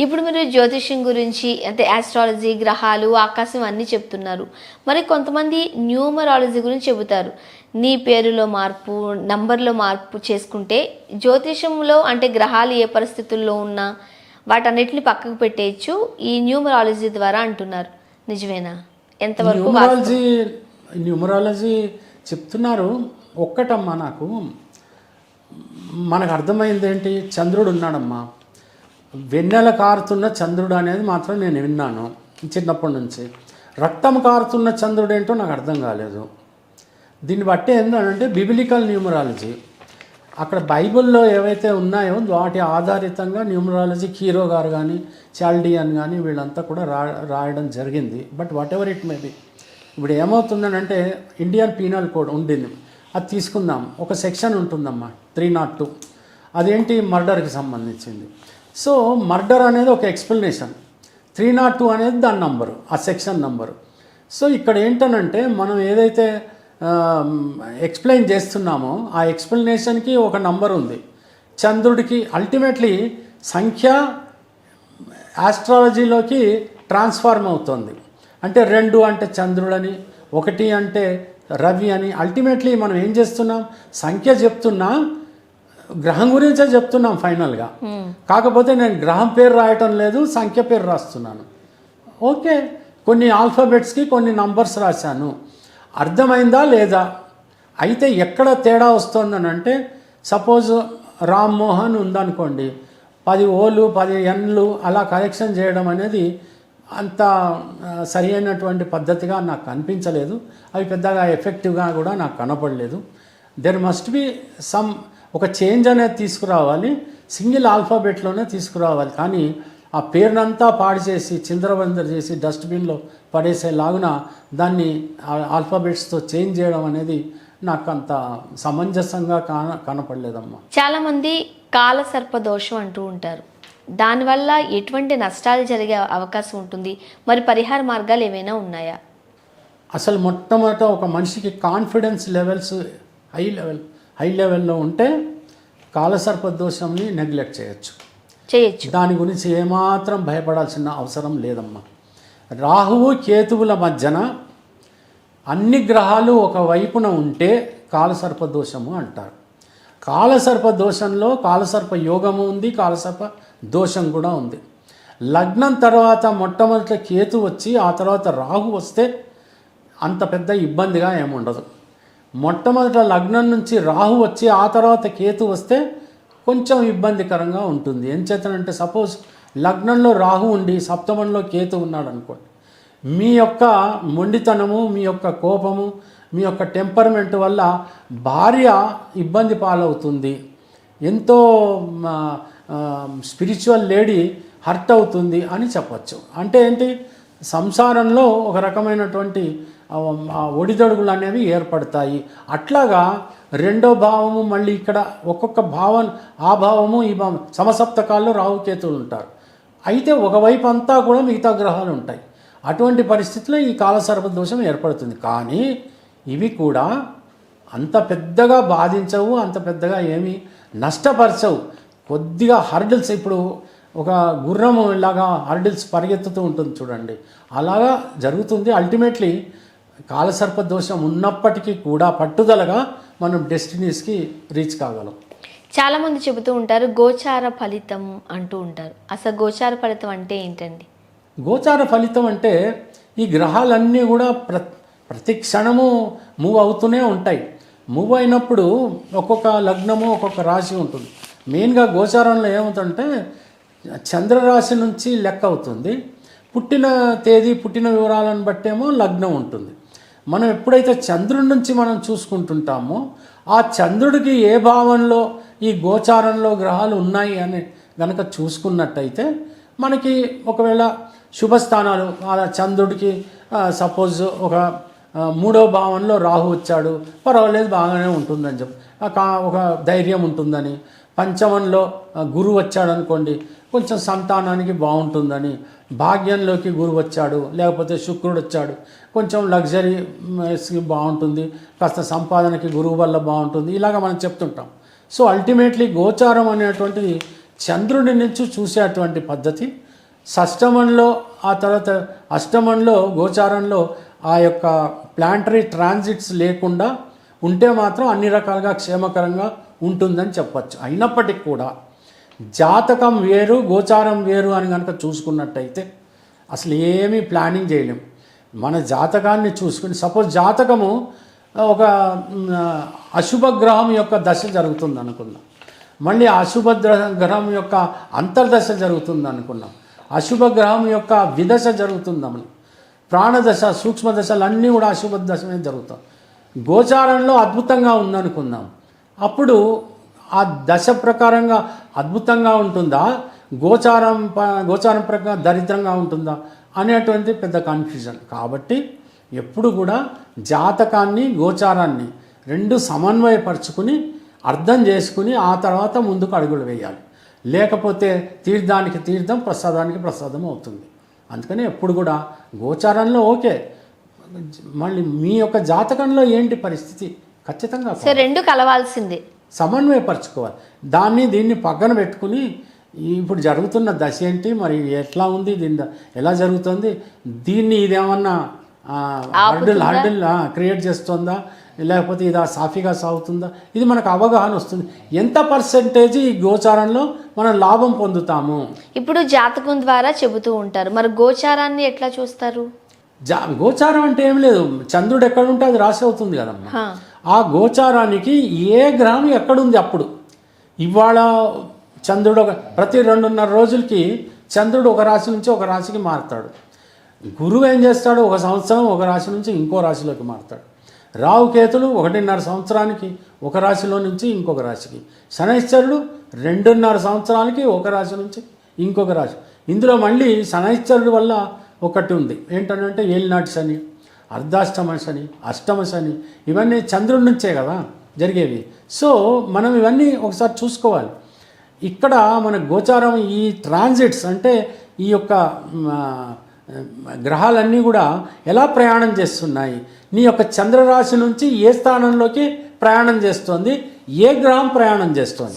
ఇప్పుడు మీరు జ్యోతిష్యం గురించి అంటే ఆస్ట్రాలజీ గ్రహాలు ఆకాశం అన్నీ చెప్తున్నారు. మరి కొంతమంది న్యూమరాలజీ గురించి చెబుతారు. నీ పేరులో మార్పు నంబర్లో మార్పు చేసుకుంటే జ్యోతిషంలో అంటే గ్రహాలు ఏ పరిస్థితుల్లో ఉన్నా వాటన్నిటిని పక్కకు పెట్టేయచ్చు ఈ న్యూమరాలజీ ద్వారా అంటున్నారు. నిజమేనా? ఎంతవరకు న్యూమరాలజీ చెప్తున్నారు. ఒక్కటమ్మా నాకు. మనకు అర్థమైంది ఏంటి చంద్రుడు ఉన్నాడమ్మా. వెన్నెల కారుతున్న చంద్రుడు అనేది మాత్రం నేను విన్నాను చిన్నప్పటి నుంచి. రక్తం కారుతున్న చంద్రుడు ఏంటో నాకు అర్థం కాలేదు. దీన్ని బట్టి ఏంటంటే బిబిలికల్ న్యూమరాలజీ అక్కడ బైబిల్లో ఏవైతే ఉన్నాయో వాటి ఆధారితంగా న్యూమరాలజీ హీరో గారు కానీ చాల్డియన్ కానీ వీళ్ళంతా కూడా రా రాయడం జరిగింది. But whatever it may be ఇప్పుడు ఏమవుతుందనంటే ఇండియన్ పీనల్ కోడ్ ఉండింది. అది తీసుకుందాం. ఒక సెక్షన్ ఉంటుందమ్మా. త్రీ నాట్ టూ అదేంటి? మర్డర్కి సంబంధించింది. సో మర్డర్ అనేది ఒక ఎక్స్ప్లెనేషన్. త్రీ నాట్ టూ అనేది దాని నంబరు ఆ సెక్షన్ నంబరు. సో ఇక్కడ ఏంటనంటే మనం ఏదైతే ఎక్స్ప్లెయిన్ చేస్తున్నామో ఆ ఎక్స్ప్లెనేషన్కి ఒక నంబర్ ఉంది. చంద్రుడికి అల్టిమేట్లీ సంఖ్య ఆస్ట్రాలజీలోకి ట్రాన్స్ఫార్మ్ అవుతుంది. అంటే రెండు అంటే చంద్రుడని ఒకటి అంటే రవి అని అల్టిమేట్లీ మనం ఏం చేస్తున్నాం? సంఖ్య చెప్తున్నా గ్రహం గురించే చెప్తున్నాం ఫైనల్గా. కాకపోతే నేను గ్రహం పేరు రాయటం లేదు సంఖ్య పేరు రాస్తున్నాను. ఓకే కొన్ని ఆల్ఫాబెట్స్కి కొన్ని నంబర్స్ రాశాను. అర్థమైందా లేదా? అయితే ఎక్కడ తేడా వస్తుందని అంటే సపోజ్ రామ్మోహన్ ఉందనుకోండి పది ఓలు పది ఎన్లు అలా కరెక్షన్ చేయడం అనేది అంత సరి అయినటువంటి పద్ధతిగా నాకు కనిపించలేదు. అవి పెద్దగా ఎఫెక్టివ్గా కూడా నాకు కనపడలేదు. దెర్ మస్ట్ బి సమ్ ఒక చేంజ్ అనేది తీసుకురావాలి సింగిల్ ఆల్ఫాబెట్లోనే తీసుకురావాలి. కానీ ఆ పేరునంతా పాడు చేసి చిందరబందర చేసి డస్ట్బిన్లో పడేసేలాగున దాన్ని ఆల్ఫాబెట్స్తో చేంజ్ చేయడం అనేది నాకు అంత సమంజసంగా కాన కనపడలేదమ్మా. చాలా మంది కాల సర్ప దోషం అంటూ ఉంటారు. దానివల్ల ఎటువంటి నష్టాలు జరిగే అవకాశం ఉంటుంది? మరి పరిహార మార్గాలు ఏమైనా ఉన్నాయా? అసలు మొట్టమొదట ఒక మనిషికి confidence levels high level high లెవెల్లో ఉంటే కాలసర్ప దోషంని నెగ్లెక్ట్ చేయొచ్చు. చేయొచ్చు. దాని గురించి ఏమాత్రం భయపడాల్సిన అవసరం లేదమ్మా. రాహువు కేతువుల మధ్యన అన్ని గ్రహాలు ఒక వైపున ఉంటే కాలసర్ప దోషము అంటారు. కాలసర్ప దోషంలో కాలసర్ప యోగము ఉంది కాలసర్ప దోషం కూడా ఉంది. లగ్నం తర్వాత మొట్టమొదట కేతు వచ్చి ఆ తర్వాత రాహు వస్తే అంత పెద్ద ఇబ్బందిగా ఏముండదు. మొట్టమొదట లగ్నం నుంచి రాహు వచ్చి ఆ తర్వాత కేతు వస్తే కొంచెం ఇబ్బందికరంగా ఉంటుంది. ఏం చేతనంటే సపోజ్ లగ్నంలో రాహు ఉండి సప్తమంలో కేతు ఉన్నాడు అనుకోండి. మీ యొక్క మొండితనము మీ యొక్క కోపము మీ యొక్క టెంపర్మెంట్ వల్ల భార్య ఇబ్బంది పాలవుతుంది. ఎంతో స్పిరిచువల్ లేడీ హర్ట్ అవుతుంది అని చెప్పచ్చు. అంటే ఏంటి? సంసారంలో ఒక రకమైనటువంటి ఒడిదొడుగులు అనేవి ఏర్పడతాయి. అట్లాగా రెండో భావము మళ్ళీ ఇక్కడ ఒక్కొక్క భావం ఆ భావము ఈ భావం సమసప్తకాల్లో రావుకేతులు ఉంటారు. అయితే ఒకవైపు అంతా కూడా మిగతా గ్రహాలు ఉంటాయి. అటువంటి పరిస్థితిలో ఈ కాలసర్ప దోషం ఏర్పడుతుంది. కానీ ఇవి కూడా అంత పెద్దగా బాధించవు అంత పెద్దగా ఏమీ నష్టపరచవు. కొద్దిగా హర్డిల్స్ ఇప్పుడు ఒక గుర్రం ఇలాగా హర్డిల్స్ పరిగెత్తుతూ ఉంటుంది చూడండి. అలాగా జరుగుతుంది. అల్టిమేట్లీ కాలసర్ప దోషం ఉన్నప్పటికీ కూడా పట్టుదలగా మనం డెస్టినీస్కి రీచ్ కాగలం. చాలా మంది చెబుతూ ఉంటారు గోచార ఫలితం అంటూ ఉంటారు. అసలు గోచార ఫలితం అంటే ఏంటండి? గోచార ఫలితం అంటే ఈ గ్రహాలన్నీ కూడా ప్ర ప్రతి క్షణము మూవ్ అవుతూనే ఉంటాయి. మూవ్ అయినప్పుడు ఒక్కొక్క లగ్నము ఒక్కొక్క రాశి ఉంటుంది. మెయిన్గా గోచారంలో ఏమవుతుందంటే చంద్రరాశి నుంచి లెక్క అవుతుంది. పుట్టిన తేదీ పుట్టిన వివరాలను బట్టేమో లగ్నం ఉంటుంది. మనం ఎప్పుడైతే చంద్రుడి నుంచి మనం చూసుకుంటుంటామో ఆ చంద్రుడికి ఏ భావంలో ఈ గోచారంలో గ్రహాలు ఉన్నాయి అని గనక చూసుకున్నట్టయితే మనకి ఒకవేళ శుభస్థానాలు అలా చంద్రుడికి సపోజ్ ఒక మూడో భావనలో రాహు వచ్చాడు. పర్వాలేదు బాగానే ఉంటుందని చెప్పి. ఒక ధైర్యం ఉంటుందని. పంచమంలో గురువు వచ్చాడు అనుకోండి కొంచెం సంతానానికి బాగుంటుందని. భాగ్యంలోకి గురువు వచ్చాడు లేకపోతే శుక్రుడు వచ్చాడు. కొంచెం లగ్జరీస్కి బాగుంటుంది. కాస్త సంపాదనకి గురువు వల్ల బాగుంటుంది. ఇలాగ మనం చెప్తుంటాం. సో అల్టిమేట్లీ గోచారం అనేటువంటిది చంద్రుడి నుంచి చూసేటువంటి పద్ధతి. షష్టమంలో ఆ తర్వాత అష్టమంలో గోచారంలో ఆ యొక్క ప్లాంటరీ ట్రాన్సిట్స్ లేకుండా ఉంటే మాత్రం అన్ని రకాలుగా క్షేమకరంగా ఉంటుందని చెప్పచ్చు. అయినప్పటికీ కూడా జాతకం వేరు గోచారం వేరు అని కనుక చూసుకున్నట్టయితే అసలు ఏమీ ప్లానింగ్ చేయలేం. మన జాతకాన్ని చూసుకుని సపోజ్ జాతకము ఒక అశుభ గ్రహం యొక్క దశ జరుగుతుంది అనుకుందాం. మళ్ళీ అశుభ గ్రహం యొక్క అంతర్దశ జరుగుతుంది అనుకున్నాం అశుభ గ్రహం యొక్క విదశ జరుగుతుందని ప్రాణదశ సూక్ష్మ దశలు అన్నీ కూడా అశుభ దశమే జరుగుతాయి. గోచారంలో అద్భుతంగా ఉందనుకుందాం. అప్పుడు ఆ దశ ప్రకారంగా అద్భుతంగా ఉంటుందా? గోచారం ప- గోచారం ప్రకారం దరిద్రంగా ఉంటుందా? అనేటువంటి పెద్ద కన్ఫ్యూజన్ కాబట్టి ఎప్పుడు కూడా జాతకాన్ని గోచారాన్ని రెండు సమన్వయపరుచుకుని అర్థం చేసుకుని ఆ తర్వాత ముందుకు అడుగులు వేయాలి. లేకపోతే తీర్థానికి తీర్థం ప్రసాదానికి ప్రసాదం అవుతుంది. అందుకని ఎప్పుడు కూడా గోచారంలో ఓకే. మళ్ళీ మీ యొక్క జాతకంలో ఏంటి పరిస్థితి? ఖచ్చితంగా రెండు కలవాల్సిందే. సమన్వయపరచుకోవాలి. దాన్ని దీన్ని పక్కన పెట్టుకుని ఇప్పుడు జరుగుతున్న దశ ఏంటి? మరి ఎట్లా ఉంది? దీని ఎలా జరుగుతుంది? దీన్ని ఇదేమన్నా హర్డిల్ హర్డిల్ క్రియేట్ చేస్తుందా? లేకపోతే ఇది సాఫీగా సాగుతుందా? ఇది మనకు అవగాహన వస్తుంది. ఎంత పర్సెంటేజ్ ఈ గోచారంలో మనం లాభం పొందుతాము? ఇప్పుడు జాతకం ద్వారా చెబుతూ ఉంటారు. మరి గోచారాన్ని ఎట్లా చూస్తారు? జా గోచారం అంటే ఏం లేదు. చంద్రుడు ఎక్కడ ఉంటే అది రాశి అవుతుంది కదమ్మా. ఆ గోచారానికి ఏ గ్రహం ఎక్కడుంది అప్పుడు? ఇవాళ చంద్రుడు ఒక ప్రతి రెండున్నర రోజులకి చంద్రుడు ఒక రాశి నుంచి ఒక రాశికి మారుతాడు. గురువు ఏం చేస్తాడు? ఒక సంవత్సరం ఒక రాశి నుంచి ఇంకో రాశిలోకి మారుతాడు. రావు కేతులు ఒకటిన్నర సంవత్సరానికి ఒక రాశిలో నుంచి ఇంకొక రాశికి. శనైశ్చరుడు రెండున్నర సంవత్సరానికి ఒక రాశి నుంచి ఇంకొక రాశి. ఇందులో మళ్ళీ శనైశ్చరుడు వల్ల ఒకటి ఉంది. ఏంటంటే ఏలినాటి శని అర్ధాష్టమ శని అష్టమ శని ఇవన్నీ చంద్రుడి నుంచే కదా జరిగేవి. సో మనం ఇవన్నీ ఒకసారి చూసుకోవాలి. ఇక్కడ మన గోచారం ఈ ట్రాన్సిట్స్ అంటే ఈ యొక్క గ్రహాలన్నీ కూడా ఎలా ప్రయాణం చేస్తున్నాయి? నీ యొక్క చంద్రరాశి నుంచి ఏ స్థానంలోకి ప్రయాణం చేస్తోంది? ఏ గ్రహం ప్రయాణం చేస్తోంది?